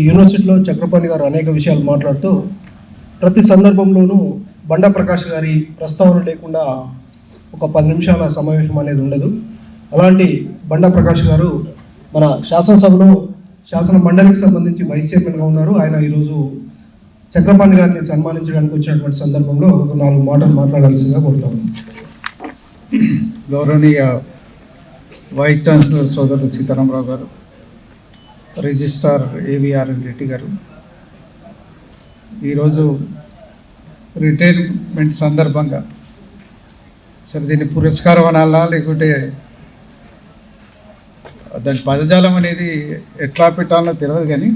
ఈ యూనివర్సిటీలో చక్రపాణి గారు అనేక విషయాలు మాట్లాడుతూ ప్రతి సందర్భంలోనూ బండా ప్రకాష్ గారి ప్రస్తావన లేకుండా ఒక పది నిమిషాల సమావేశం అనేది ఉండదు. అలాంటి బండా ప్రకాష్ గారు మన శాసనసభలో శాసన మండలికి సంబంధించి వైస్ చైర్మన్గా ఉన్నారు. ఆయన ఈరోజు చక్రపాణి గారిని సన్మానించడానికి వచ్చినటువంటి సందర్భంలో ఒక నాలుగు మాటలు మాట్లాడాల్సిందిగా కోరుతాను. గౌరవనీయ వైస్ ఛాన్సలర్ సోదరుడు సీతారామరావు గారు రిజిస్ట్రార్ ఏవిఆర్ఎన్ రెడ్డి గారు. ఈరోజు రిటైర్మెంట్ సందర్భంగా సరే దీన్ని పురస్కారం అనాలా లేకుంటే దాని పదజాలం అనేది ఎట్లా పెట్టాలో తెలియదు కానీ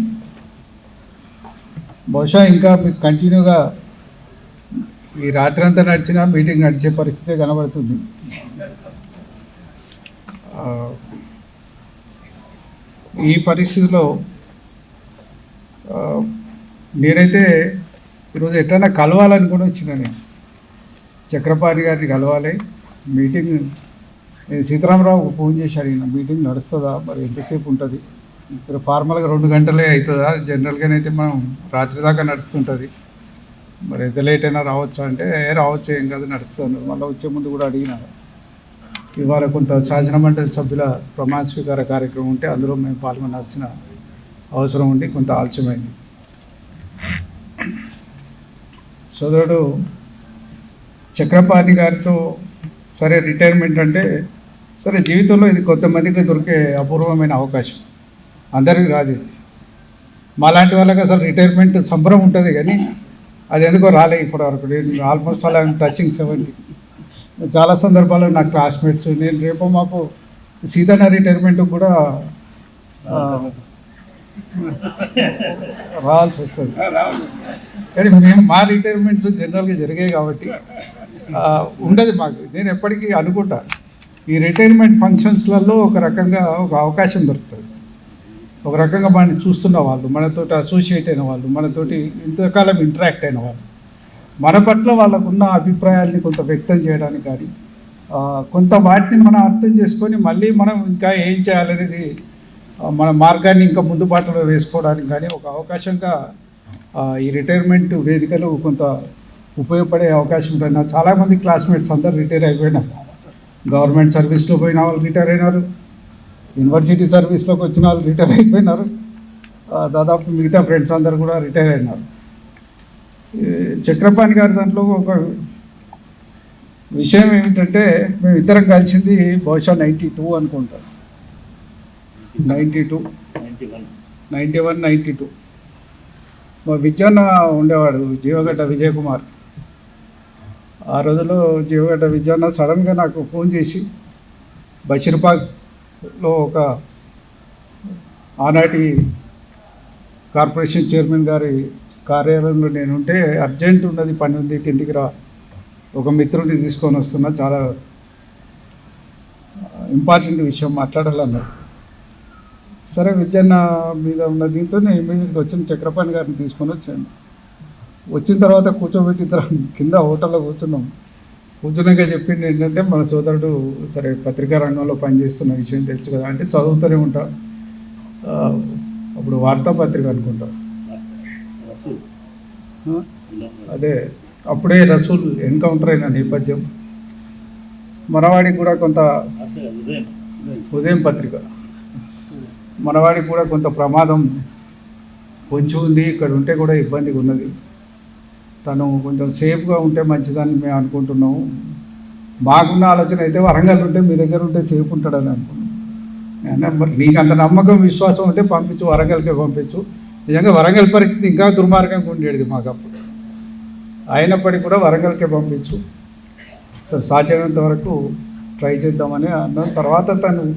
బహుశా ఇంకా మీకు కంటిన్యూగా ఈ రాత్రి అంతా నడిచిన మీటింగ్ నడిచే పరిస్థితి కనబడుతుంది. ఈ పరిస్థితిలో నేనైతే ఈరోజు ఎట్లైనా కలవాలని కూడా వచ్చిన నేను చక్రపాణి గారిని కలవాలి. మీటింగ్ నేను సీతారామరావుకు ఫోన్ చేసి అడిగిన మీటింగ్ నడుస్తుందా? మరి ఎంతసేపు ఉంటుంది? ఇక్కడ ఫార్మల్గా రెండు గంటలే అవుతుందా? జనరల్గానైతే మనం రాత్రి దాకా నడుస్తుంటుంది. మరి ఎంత లేట్ అయినా రావచ్చా అంటే రావచ్చు ఏం కాదు నడుస్తుంది. మళ్ళీ వచ్చే ముందు కూడా అడిగినారు ఇవాళ కొంత శాసనమండలి సభ్యుల ప్రమాణ స్వీకార కార్యక్రమం ఉంటే అందులో మేము పాల్గొనాల్సిన అవసరం ఉండి కొంత ఆలస్యమైంది. సోదరుడు చక్రపాణి గారితో సరే రిటైర్మెంట్ అంటే సరే జీవితంలో ఇది కొంతమందికి దొరికే అపూర్వమైన అవకాశం. అందరికీ రాదు. మాలాంటి వాళ్ళకి అసలు రిటైర్మెంట్ సంబరం ఉంటుంది కానీ అది ఎందుకో రాలే ఇప్పటివరకు. నేను ఆల్మోస్ట్ అలా టచింగ్ సెవెంటీ. చాలా సందర్భాల్లో నా క్లాస్మేట్స్ నేను రేపు మాకు సీతన్న రిటైర్మెంట్ కూడా రావాల్సి వస్తుంది. కానీ మేము మా రిటైర్మెంట్స్ జనరల్గా జరిగాయి కాబట్టి ఉండదు మాకు. నేను ఎప్పటికీ అనుకుంటా ఈ రిటైర్మెంట్ ఫంక్షన్స్లలో ఒక రకంగా ఒక అవకాశం దొరుకుతుంది. ఒక రకంగా మనని చూస్తున్న వాళ్ళు మనతోటి అసోసియేట్ అయిన వాళ్ళు మనతోటి ఇంతకాలం ఇంటరాక్ట్ అయిన వాళ్ళు. మన పట్ల వాళ్ళకున్న అభిప్రాయాల్ని కొంత వ్యక్తం చేయడానికి కానీ కొంత వాటిని మనం అర్థం చేసుకొని మళ్ళీ మనం ఇంకా ఏం చేయాలనేది మన మార్గాన్ని ఇంకా ముందు బాటలో వేసుకోవడానికి కానీ ఒక అవకాశంగా ఈ రిటైర్మెంట్ వేదికలు కొంత ఉపయోగపడే అవకాశం ఉంటుంది నాకు చాలామంది క్లాస్మేట్స్ అందరు రిటైర్ అయిపోయినారు గవర్నమెంట్ సర్వీస్లో పోయిన వాళ్ళు రిటైర్ అయినారు యూనివర్సిటీ సర్వీస్లోకి వచ్చిన వాళ్ళు రిటైర్ అయిపోయినారు దాదాపు మిగతా ఫ్రెండ్స్ అందరు కూడా రిటైర్ అయినారు. చక్రపాణి గారి దాంట్లో ఒక విషయం ఏమిటంటే మేము ఇద్దరం కలిసింది బహుశా నైంటీ టూ అనుకుంటాం. Ninety two. Ninety one. Ninety two. మా విద్యన్న ఉండేవాడు జీవగడ్డ విజయ్ కుమార్ ఆ రోజుల్లో జీవగడ్డ విద్యన్న సడన్గా నాకు ఫోన్ చేసి బషీర్బాగ్లో ఒక ఆనాటి కార్పొరేషన్ చైర్మన్ గారి కార్యాలయంలో నేను ఉంటే అర్జెంట్ ఉన్నది పని ఉంది కిందికి రా. ఒక మిత్రుడిని తీసుకొని వస్తున్నా చాలా ఇంపార్టెంట్ విషయం మాట్లాడాలన్నారు సరే విజయన్న మీద ఉన్న దీంతో నేను ఇమీడియట్గా వచ్చిన చక్రపాణి గారిని తీసుకొని వచ్చాను. వచ్చిన తర్వాత కూర్చోబెట్టి ఇద్దరం కింద హోటల్లో కూర్చున్నాం. కూర్చున్నాక చెప్పింది ఏంటంటే మన సోదరుడు సరే పత్రికా రంగంలో పనిచేస్తున్న విషయం తెలుసు కదా అంటే చదువుతూనే ఉంటా. అప్పుడు వార్తాపత్రిక అనుకుంటాం. అదే అప్పుడే రసూల్ ఎన్కౌంటర్ అయిన నేపథ్యం. మనవాడికి కూడా కొంత ఉదయం. పత్రిక. మనవాడికి కూడా కొంత ప్రమాదం పొంచి ఉంది ఇక్కడ ఉంటే కూడా ఇబ్బందిగా ఉన్నది. తను కొంచెం సేఫ్గా ఉంటే మంచిదని మేము అనుకుంటున్నాము. మాకున్న ఆలోచన అయితే వరంగల్ ఉంటే మీ దగ్గర ఉంటే సేఫ్ ఉంటాడని అనుకున్నాం. నేను మరి నీకు అంత నమ్మకం విశ్వాసం ఉంటే పంపించు వరంగల్కే పంపించు. నిజంగా వరంగల్ పరిస్థితి ఇంకా దుర్మార్గంగా ఉండేది మాకు అప్పుడు. అయినప్పటికీ కూడా వరంగల్కే పంపించు. సో సాధ్యమైనంత వరకు ట్రై చేద్దామని అన్న. తర్వాత తను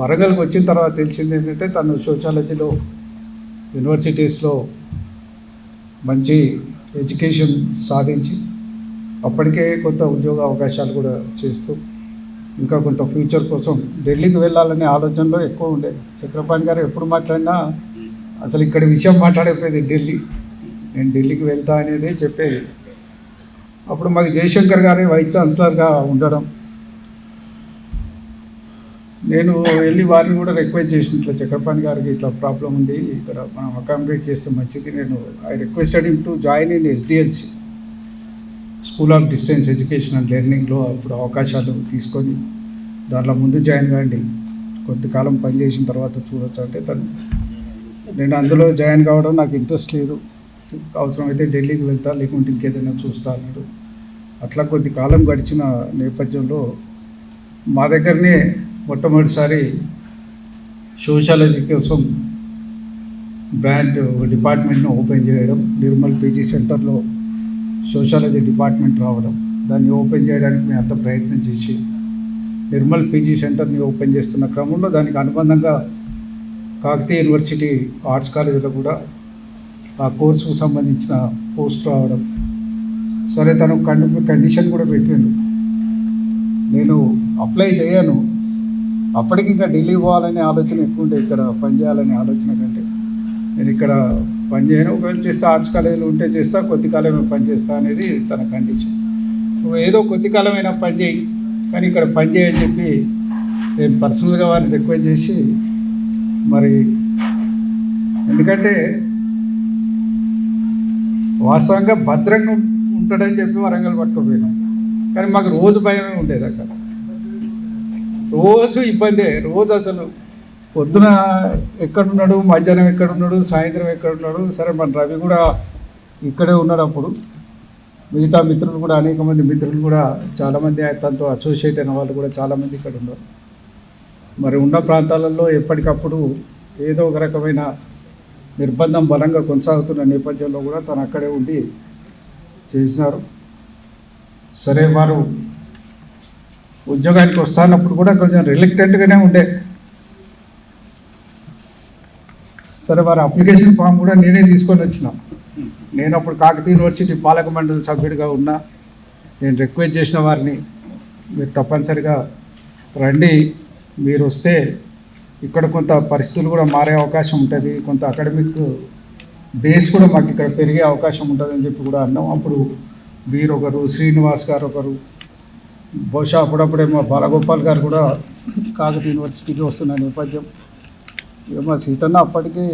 వరంగల్కి వచ్చిన తర్వాత తెలిసింది ఏంటంటే తను సోషాలజీలో యూనివర్సిటీస్లో మంచి ఎడ్యుకేషన్ సాధించి అప్పటికే కొంత ఉద్యోగ అవకాశాలు కూడా చేస్తూ ఇంకా కొంత ఫ్యూచర్ కోసం ఢిల్లీకి వెళ్ళాలనే ఆలోచనలో ఎక్కువ ఉండే. చక్రపాణి గారు ఎప్పుడు మాట్లాడినా అసలు ఇక్కడ విషయం మాట్లాడకపోయేది ఢిల్లీ. నేను ఢిల్లీకి వెళ్తా అనేది చెప్పేది. అప్పుడు మాకు జయశంకర్ గారే వైస్ ఛాన్సలర్గా ఉండడం. నేను వెళ్ళి వారిని కూడా రిక్వెస్ట్ చేసిన ఇట్లా చక్రపాణి గారికి ఇట్లా ప్రాబ్లం ఉంది ఇక్కడ మనం అకామిడేట్ చేస్తే మంచిది. నేను I requested him to join in SDLC school of distance education and లెర్నింగ్లో అప్పుడు అవకాశాలు తీసుకొని దాంట్లో ముందు జాయిన్ కాండి. కొంతకాలం పనిచేసిన తర్వాత చూడొచ్చు అంటే తను నేను అందులో జాయిన్ కావడం నాకు ఇంట్రెస్ట్ లేదు. అవసరమైతే ఢిల్లీకి వెళ్తా లేకుంటే ఇంకేదైనా చూస్తా అన్నాడు. అట్లా కొద్ది కాలం గడిచిన నేపథ్యంలో మా దగ్గరనే మొట్టమొదటిసారి సోషాలజీ కోసం బ్రాండ్ డిపార్ట్మెంట్ను ఓపెన్ చేయడం నిర్మల్ పీజీ సెంటర్లో సోషాలజీ డిపార్ట్మెంట్ రావడం దాన్ని ఓపెన్ చేయడానికి మేము అంత ప్రయత్నం చేసి నిర్మల్ పీజీ సెంటర్ని ఓపెన్ చేస్తున్న క్రమంలో దానికి అనుబంధంగా కాకతీయ యూనివర్సిటీ ఆర్ట్స్ కాలేజీలో కూడా ఆ కోర్సుకు సంబంధించిన పోస్ట్ రావడం. సరే తను కండి కండిషన్ కూడా పెట్టిండు. నేను అప్లై చేయను. అప్పటికి ఇంకా ఢిల్లీ పోవాలనే ఆలోచన ఎక్కువ ఉండే ఇక్కడ పని చేయాలనే ఆలోచన కంటే. నేను ఇక్కడ పని చేయను. ఒకవేళ చేస్తా ఆర్ట్స్ కాలేజీలో ఉంటే చేస్తా కొద్ది కాలమే పని చేస్తా అనేది తన కండిషన్. నువ్వు ఏదో కొద్ది కాలమైనా పని చేయి. కానీ ఇక్కడ పని చేయని చెప్పి నేను పర్సనల్గా వారిని రిక్వెస్ట్ చేసి మరి ఎందుకంటే వాస్తవంగా భద్రంగా ఉంటాడని చెప్పి వరంగల్ పట్టుకుపోయినాం. కానీ మాకు రోజు భయమే ఉండేది అక్కడ. రోజు ఇబ్బందే రోజు అసలు పొద్దున ఎక్కడున్నాడు మధ్యాహ్నం ఎక్కడున్నాడు సాయంత్రం ఎక్కడున్నాడు సరే మన రవి కూడా ఇక్కడే ఉన్నాడు అప్పుడు. మిగతా మిత్రులు కూడా అనేక మంది మిత్రులు కూడా చాలామంది తనతో అసోసియేట్ అయిన వాళ్ళు కూడా చాలామంది ఇక్కడ ఉన్నారు. మరి ఉన్న ప్రాంతాలలో ఎప్పటికప్పుడు ఏదో ఒక రకమైన నిర్బంధం బలంగా కొనసాగుతున్న నేపథ్యంలో కూడా తను అక్కడే ఉండి చేసినారు. సరే వారు ఉద్యోగానికి వస్తానప్పుడు కూడా కొంచెం రిలక్టెంట్గానే ఉండే. సరే వారి అప్లికేషన్ ఫామ్ కూడా నేనే తీసుకొని వచ్చిన. నేను అప్పుడు కాకతీయ యూనివర్సిటీ పాలక మండలి సభ్యుడిగా ఉన్నా. నేను రిక్వెస్ట్ చేసిన వారిని మీరు తప్పనిసరిగా రండి. మీరు వస్తే ఇక్కడ కొంత పరిస్థితులు కూడా మారే అవకాశం ఉంటుంది కొంత అకాడమిక్ బేస్ కూడా మాకు ఇక్కడ పెరిగే అవకాశం ఉంటుందని చెప్పి కూడా అన్నాం. అప్పుడు మీరు ఒకరు శ్రీనివాస్ గారు ఒకరు బహుశా అప్పుడప్పుడే మా బాలగోపాల్ గారు కూడా కాకతీయ యూనివర్సిటీకి వస్తున్న నేపథ్యం. ఇక మా సీతన్న అప్పటికీ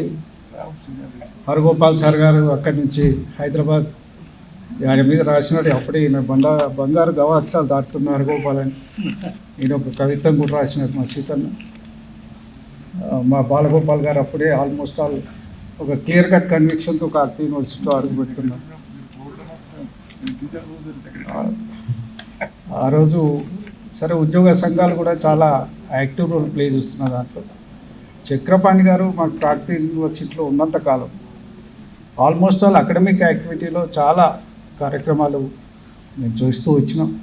హరగోపాల్ సార్ గారు అక్కడి నుంచి హైదరాబాద్ ఆయన మీద రాసినాడు అప్పుడే ఈయన బండా బంగారు గవాక్షాలు దాటుతున్న హరగోపాల్ అని. ఈయన ఒక కవిత్వం కూడా రాసినాడు మా సీతన్న. మా బాలగోపాల్ గారు అప్పుడే ఆల్మోస్ట్ ఆల్ ఒక క్లియర్ కట్ కన్విక్షన్తో కాకతీయ యూనివర్సిటీలో అడుగు పెడుతున్నారు. ఆ రోజు సరే ఉద్యోగ సంఘాలు కూడా చాలా యాక్టివ్ రోల్ ప్లే చేస్తున్న దాంట్లో. చక్రపాణి గారు మా కాకతీయ యూనివర్సిటీలో ఉన్నంత కాలం ఆల్మోస్ట్ ఆల్ అకాడమిక్ యాక్టివిటీలో చాలా కార్యక్రమాలు మేము చూస్తూ వచ్చినాం.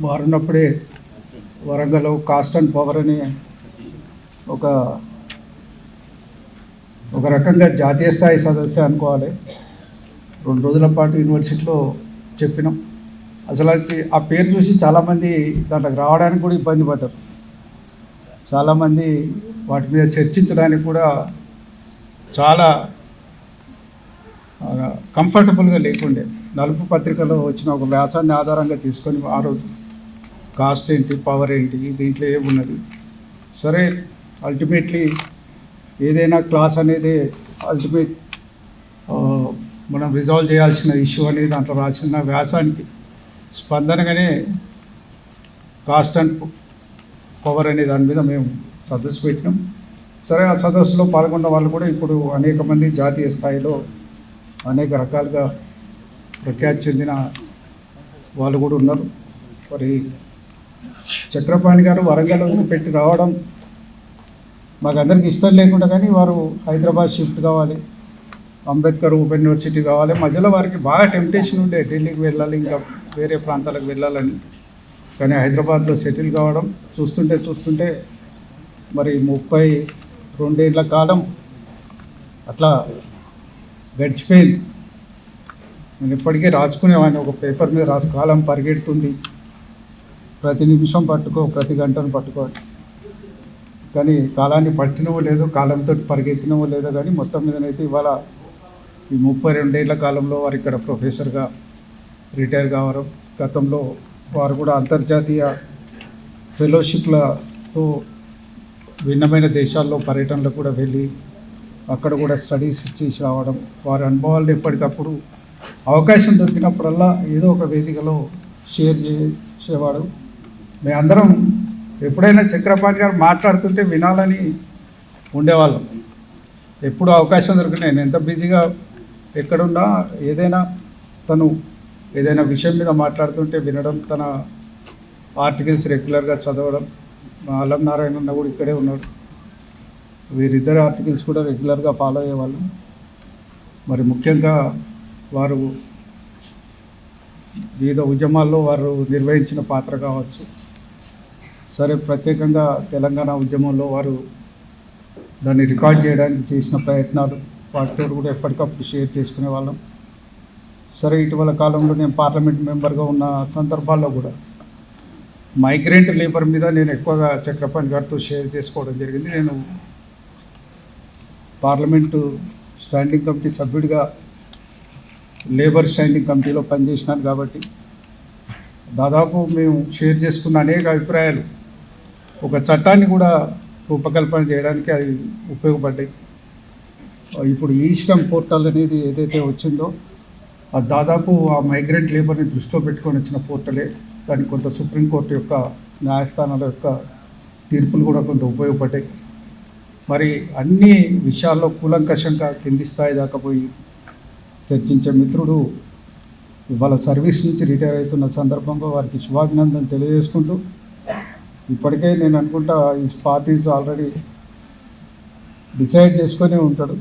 వారున్నప్పుడే వరంగల్ కాస్ట్ అండ్ పవర్ అని ఒక ఒక రకంగా జాతీయ స్థాయి సదస్సు అనుకోవాలి. రెండు రోజుల పాటు యూనివర్సిటీలో చెప్పినాం. అసలు అది ఆ పేరు చూసి చాలామంది దాంట్లోకి రావడానికి కూడా ఇబ్బంది పడ్డారు. చాలామంది వాటి మీద చర్చించడానికి కూడా చాలా కంఫర్టబుల్గా లేకుండే. నలుపు పత్రికలో వచ్చిన ఒక వ్యాసాన్ని ఆధారంగా తీసుకొని ఆ రోజు కాస్ట్ ఏంటి పవర్ ఏంటి దీంట్లో ఏమున్నది సరే అల్టిమేట్లీ ఏదైనా క్లాస్ అనేది అల్టిమేట్ మనం రిజాల్వ్ చేయాల్సిన ఇష్యూ అనేది దాంట్లో రాసిన వ్యాసానికి స్పందనగానే కాస్ట్ అండ్ పవర్ అనే దాని మీద మేము సదస్సు పెట్టినాం. సరే ఆ సదస్సులో పాల్గొన్న వాళ్ళు కూడా ఇప్పుడు అనేక మంది జాతీయ స్థాయిలో అనేక రకాలుగా ప్రఖ్యాతి చెందిన వాళ్ళు కూడా ఉన్నారు. మరి చక్రపాణి గారు వరంగల్ పెట్టి రావడం మాకు అందరికి ఇష్టం లేకుండా కానీ వారు హైదరాబాద్ షిఫ్ట్ కావాలి అంబేద్కర్ ఓపెన్ యూనివర్సిటీ కావాలి. మధ్యలో వారికి బాగా టెంప్టేషన్ ఉండే ఢిల్లీకి వెళ్ళాలి ఇంకా వేరే ప్రాంతాలకు వెళ్ళాలని. కానీ హైదరాబాద్లో సెటిల్ కావడం చూస్తుంటే చూస్తుంటే మరి ముప్పై రెండేళ్ళ కాలం అట్లా గడిచిపోయింది. నేను ఇప్పటికే రాసుకునేవాడిని ఒక పేపర్ మీద రాసు కాలం పరిగెడుతుంది. ప్రతి నిమిషం పట్టుకో ప్రతి గంటను పట్టుకో. కానీ కాలాన్ని పట్టినవో లేదో కాలంతో పరిగెత్తినవో లేదో కానీ మొత్తం మీదనైతే ఇవాళ ఈ ముప్పై రెండేళ్ళ కాలంలో వారు ఇక్కడ ప్రొఫెసర్గా రిటైర్ కావడం గతంలో వారు కూడా అంతర్జాతీయ ఫెలోషిప్లతో భిన్నమైన దేశాల్లో పర్యటనలు కూడా వెళ్ళి అక్కడ కూడా స్టడీస్ చేసి రావడం వారి అనుభవాలను ఎప్పటికప్పుడు అవకాశం దొరికినప్పుడల్లా ఏదో ఒక వేదికలో షేర్ చేసేవాడు. మేమందరం ఎప్పుడైనా చక్రపాణి గారు మాట్లాడుతుంటే వినాలని ఉండేవాళ్ళం. ఎప్పుడు అవకాశం దొరికినాయి నేను ఎంత బిజీగా ఎక్కడున్నా ఏదైనా తను ఏదైనా విషయం మీద మాట్లాడుతుంటే వినడం తన ఆర్టికల్స్ రెగ్యులర్గా చదవడం మా అల్లం నారాయణ అన్న కూడా ఇక్కడే ఉన్నాడు. వీరిద్దరి ఆర్టికల్స్ కూడా రెగ్యులర్గా ఫాలో అయ్యేవాళ్ళం. మరి ముఖ్యంగా వారు వివిధ ఉద్యమాల్లో వారు నిర్వహించిన పాత్ర కావచ్చు. సరే ప్రత్యేకంగా తెలంగాణ ఉద్యమంలో వారు దాన్ని రికార్డ్ చేయడానికి చేసిన ప్రయత్నాలు వాటితో కూడా ఎప్పటికప్పుడు షేర్ చేసుకునే వాళ్ళం. సరే ఇటీవల కాలంలో నేను పార్లమెంట్ మెంబర్గా ఉన్న సందర్భాల్లో కూడా మైగ్రెంట్ లేబర్ మీద నేను ఎక్కువగా చక్రపాణి గారితో షేర్ చేసుకోవడం జరిగింది. నేను పార్లమెంటు స్టాండింగ్ కమిటీ సభ్యుడిగా లేబర్ స్టాండింగ్ కమిటీలో పనిచేసినాను కాబట్టి దాదాపు మేము షేర్ చేసుకున్న అనేక అభిప్రాయాలు. ఒక చట్టాన్ని కూడా రూపకల్పన చేయడానికి అది ఉపయోగపడ్డాయి. ఇప్పుడు ఈ శ్రమ్ పోర్టల్ అనేది ఏదైతే వచ్చిందో అది దాదాపు ఆ మైగ్రెంట్ లేబర్ని దృష్టిలో పెట్టుకొని వచ్చిన పోర్టలే. దానికి కొంత సుప్రీంకోర్టు యొక్క న్యాయస్థానాల యొక్క తీర్పులు కూడా కొంత ఉపయోగపడ్డాయి. మరి అన్ని విషయాల్లో కూలంకషంగా కింది స్థాయి దాకా పోయి చర్చించే మిత్రుడు ఇవాళ సర్వీస్ నుంచి రిటైర్ అవుతున్న సందర్భంగా వారికి శుభాభినందన తెలియజేసుకుంటూ ఇప్పటికే నేను అనుకుంటా ఈ పార్టీస్ ఆల్రెడీ డిసైడ్ చేసుకొని ఉంటాడు.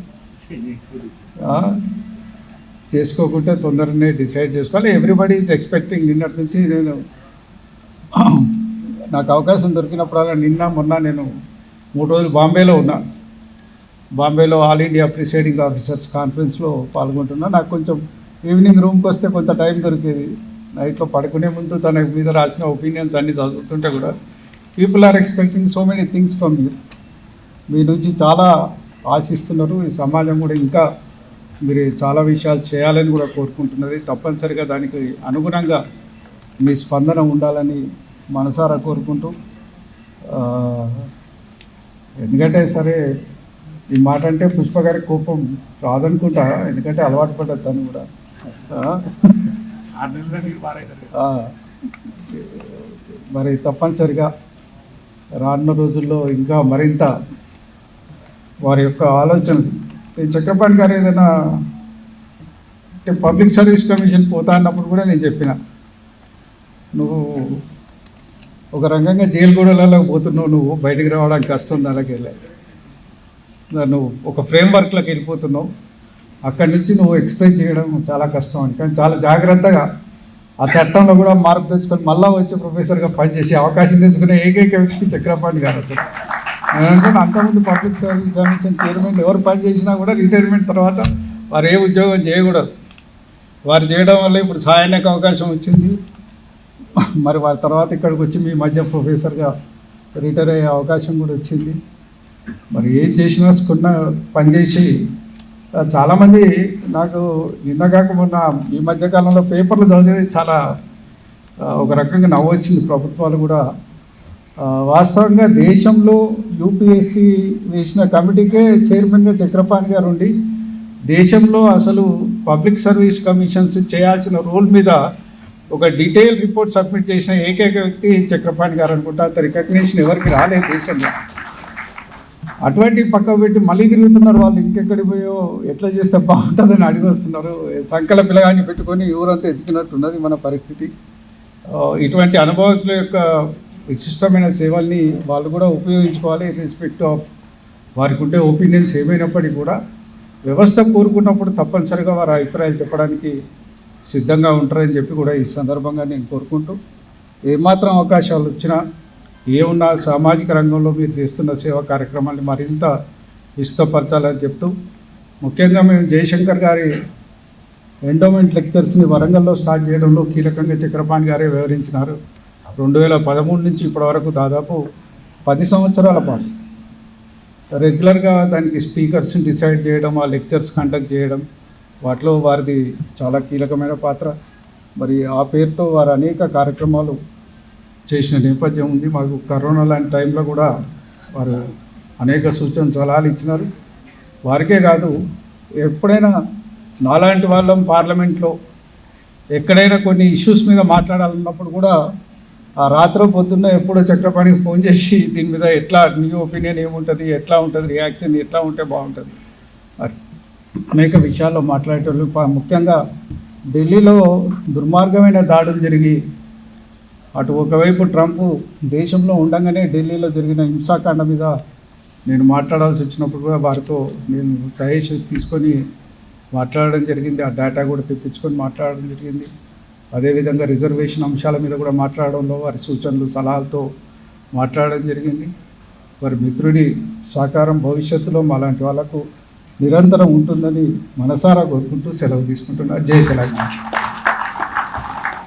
చేసుకోకుంటే తొందరనే డిసైడ్ చేసుకోవాలి. ఎవ్రీబడి ఈజ్ ఎక్స్పెక్టింగ్ నిన్నటి నుంచి నేను నాకు అవకాశం దొరికినప్పుడల్లా నిన్న మొన్న నేను మూడు రోజులు బాంబేలో ఉన్నా. బాంబేలో ఆల్ ఇండియా ప్రిసైడింగ్ ఆఫీసర్స్ కాన్ఫరెన్స్లో పాల్గొంటున్నా. నాకు కొంచెం ఈవినింగ్ రూమ్కి వస్తే కొంత టైం దొరికేది. నైట్లో పడుకునే ముందు తన మీద రాసిన ఒపీనియన్స్ అన్ని చదువుతుంటే కూడా people are expecting so many things from you మీ నుంచి చాలా ఆశిస్తున్నారు. ఈ సమాజం కూడా ఇంకా మీరు చాలా విషయాలు చేయాలని కూడా కోరుకుంటున్నది. తప్పనిసరిగా దానికి అనుగుణంగా మీ స్పందన ఉండాలని మనసారా కోరుకుంటూ ఎందుకంటే సరే ఈ మాట అంటే పుష్ప గారి కోపం రాదనుకుంటా ఎందుకంటే అలవాటు పడ్డది తను కూడా. మరి తప్పనిసరిగా రానున్న రోజుల్లో ఇంకా మరింత వారి యొక్క ఆలోచన. ఈ చక్రపాణి గారు ఏదైనా అంటే పబ్లిక్ సర్వీస్ కమిషన్ పోతా అన్నప్పుడు కూడా నేను చెప్పిన నువ్వు ఒక రకంగా జైలు గోడలలో పోతున్నావు నువ్వు బయటకు రావడానికి కష్టం దానికి వెళ్ళే. నువ్వు ఒక ఫ్రేమ్ వర్క్లోకి వెళ్ళిపోతున్నావు. అక్కడి నుంచి నువ్వు ఎక్స్ప్లెయిన్ చేయడం చాలా కష్టం అని. కానీ చాలా జాగ్రత్తగా ఆ చట్టంలో కూడా మార్పు తెచ్చుకొని మళ్ళా వచ్చి ప్రొఫెసర్గా పనిచేసే అవకాశం తెచ్చుకునే ఏకైక వ్యక్తి చక్రపాణి గారు అసలు. నేను అంతకుముందు పబ్లిక్ సర్వీస్ కమిషన్ చైర్మన్ ఎవరు పని చేసినా కూడా రిటైర్మెంట్ తర్వాత వారు ఏ ఉద్యోగం చేయకూడదు. వారు చేయడం వల్ల ఇప్పుడు సాయనకు అవకాశం వచ్చింది. మరి వారి తర్వాత ఇక్కడికి వచ్చి మీ మధ్య ప్రొఫెసర్గా రిటైర్ అయ్యే అవకాశం కూడా వచ్చింది. మరి ఏం చేసినా కొన్న పనిచేసి చాలామంది నాకు నిన్న కాక మొన్న ఈ మధ్యకాలంలో పేపర్లు చదివేది చాలా ఒక రకంగా నవ్వు వచ్చింది. ప్రభుత్వాలు కూడా వాస్తవంగా దేశంలో యూపీఎస్సి వేసిన కమిటీకే చైర్మన్గా చక్రపాణి గారు ఉండి దేశంలో అసలు పబ్లిక్ సర్వీస్ కమిషన్స్ చేయాల్సిన రోల్ మీద ఒక డీటెయిల్ రిపోర్ట్ సబ్మిట్ చేసిన ఏకైక వ్యక్తి చక్రపాణి గారు అనుకుంటా అంత రికగ్నిషన్ ఎవరికి రాలేదు దేశంలో. అటువంటి పక్క పెట్టి మళ్ళీ తిరుగుతున్నారు వాళ్ళు ఇంకెక్కడికి పోయో ఎట్లా చేస్తే బాగుంటుందని అడిగి వస్తున్నారు. సంకల పిల్లగాన్ని పెట్టుకొని ఊరంతా ఎత్తుకున్నట్టున్నది మన పరిస్థితి. ఇటువంటి అనుభవకుల యొక్క విశిష్టమైన సేవల్ని వాళ్ళు కూడా ఉపయోగించుకోవాలి రెస్పెక్ట్ ఆఫ్ వారికి ఉండే ఒపీనియన్స్ ఏమైనప్పటికీ కూడా వ్యవస్థ కోరుకున్నప్పుడు తప్పనిసరిగా వారి అభిప్రాయాలు చెప్పడానికి సిద్ధంగా ఉంటారని చెప్పి కూడా ఈ సందర్భంగా నేను కోరుకుంటూ ఏమాత్రం అవకాశాలు వచ్చినా ఏమున్నా సామాజిక రంగంలో మీరు చేస్తున్న సేవా కార్యక్రమాన్ని మరింత విస్తపరచాలని చెప్తూ ముఖ్యంగా మేము జయశంకర్ గారి ఎండోమెంట్ లెక్చర్స్ని వరంగల్లో స్టార్ట్ చేయడంలో కీలకంగా చక్రపాణి గారే వివరించినారు రెండు వేల పదమూడు నుంచి ఇప్పటివరకు దాదాపు పది సంవత్సరాల పాటు రెగ్యులర్గా దానికి స్పీకర్స్ని డిసైడ్ చేయడం ఆ లెక్చర్స్ కండక్ట్ చేయడం వాటిలో వారిది చాలా కీలకమైన పాత్ర. మరి ఆ పేరుతో వారు అనేక కార్యక్రమాలు చేసిన నేపథ్యం ఉంది. మాకు కరోనా లాంటి టైంలో కూడా వారు అనేక సూచన సలహాలు ఇచ్చినారు. వారికే కాదు ఎప్పుడైనా నాలాంటి వాళ్ళం పార్లమెంట్లో ఎక్కడైనా కొన్ని ఇష్యూస్ మీద మాట్లాడాలన్నప్పుడు కూడా ఆ రాత్రి పొద్దున్న ఎప్పుడో చక్రపాణికి ఫోన్ చేసి దీని మీద ఎట్లా నీ ఒపీనియన్ ఏముంటుంది ఎట్లా ఉంటుంది రియాక్షన్ ఎట్లా ఉంటే బాగుంటుంది. మరి అనేక విషయాల్లో మాట్లాడేటోళ్ళు. ముఖ్యంగా ఢిల్లీలో దుర్మార్గమైన దాడులు జరిగి అటు ఒకవైపు ట్రంప్ దేశంలో ఉండగానే ఢిల్లీలో జరిగిన హింసాకాండ మీద నేను మాట్లాడాల్సి వచ్చినప్పుడు కూడా వారితో నేను సజెషన్స్ తీసుకొని మాట్లాడడం జరిగింది. ఆ డేటా కూడా తెప్పించుకొని మాట్లాడడం జరిగింది. అదేవిధంగా రిజర్వేషన్ అంశాల మీద కూడా మాట్లాడడంలో వారి సూచనలు సలహాలతో మాట్లాడడం జరిగింది. వారి మిత్రుడి సహకారం భవిష్యత్తులో మాలాంటి వాళ్ళకు నిరంతరం ఉంటుందని మనసారా కోరుకుంటూ సెలవు తీసుకుంటున్నారు జై తెలంగాణ.